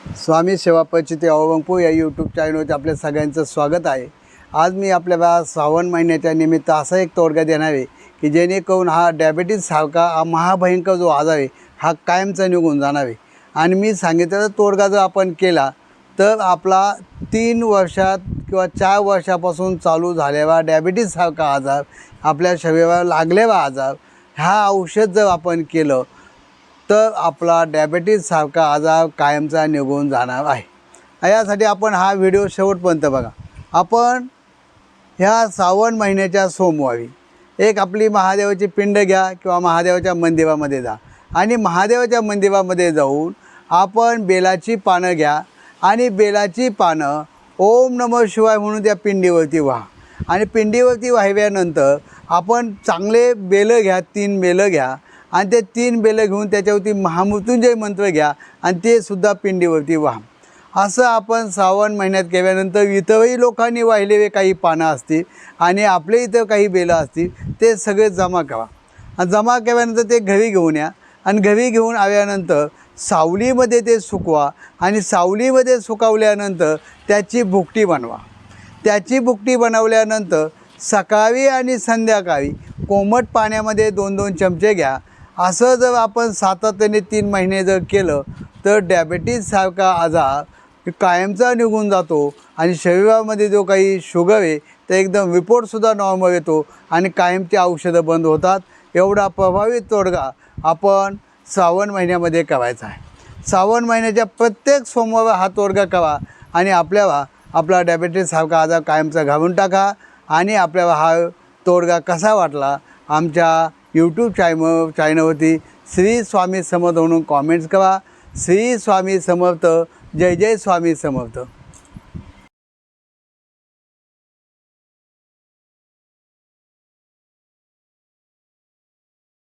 स्वामी सेवा पचिते अवंपू या यूट्यूब चॅनलवरती आपल्या सगळ्यांचं स्वागत आहे. आज मी आपल्याला श्रावण महिन्याच्या निमित्त असा एक तोडगा देणार आहे की जेणेकरून हा डायबेटीस सारखा हा महाभयंकर जो आजार आहे हा कायमचा निघून जाणार आहे. आणि मी सांगितलेला तोडगा जर आपण केला तर आपला तीन वर्षात किंवा चार वर्षापासून चालू झालेला डायबिटीजसारखा आजार आपल्या शरीराला लागलेला आजार हा औषध जर आपण केलं तर आपला डायबेटीजसारखा आजार कायमचा निघून जाणार आहे. यासाठी आपण हा व्हिडिओ शेवटपर्यंत बघा. आपण ह्या श्रावण महिन्याच्या सोमवारी एक आपली महादेवाची पिंड घ्या किंवा महादेवाच्या मंदिरामध्ये जा. आणि महादेवाच्या मंदिरामध्ये जाऊन आपण बेलाची पानं घ्या आणि बेलाची पानं ओम नमः शिवाय म्हणून त्या पिंडीवरती व्हा. आणि पिंडीवरती वाहिल्यानंतर आपण चांगले बेलं घ्या तीन बेलं घ्या. आणि ते तीन बेलं घेऊन त्याच्यावरती महामृत्युंजय मंत्र घ्या आणि ते सुद्धा पिंडीवरती व्हा. असं आपण श्रावण महिन्यात केल्यानंतर इतरही लोकांनी वाहिलेले काही पानं असतील आणि आपले इथं काही बेलं असतील ते सगळे जमा करा. आणि जमा केल्यानंतर ते घरी घेऊन या. आणि घरी घेऊन आल्यानंतर सावलीमध्ये ते सुकवा आणि सावलीमध्ये सुकवल्यानंतर त्याची भुकटी बनवा. त्याची भुकटी बनवल्यानंतर सकाळी आणि संध्याकाळी कोमट पाण्यामध्ये दोन दोन चमचे घ्या. असं जर आपण सातत्याने तीन महिने जर केलं तर डायबेटीससारखा आजार कायमचा निघून जातो आणि शरीरामध्ये जो काही शुगर आहे ते एकदम रिपोर्टसुद्धा नॉर्मल येतो आणि कायमची औषधं बंद होतात. एवढा प्रभावित तोडगा आपण श्रावण महिन्यामध्ये करायचा आहे. श्रावण महिन्याच्या प्रत्येक सोमवार हा तोडगा करा आणि आपल्याला आपला डायबेटीससारखा आजार कायमचा घालून टाका आणि आपल्याला हा तोडगा कसा वाटला आमच्या यूट्यूब चॅनल चॅनलवरती श्री स्वामी समर्थ म्हणून कॉमेंट्स करा. श्री स्वामी समर्थ जय जय स्वामी समर्थ.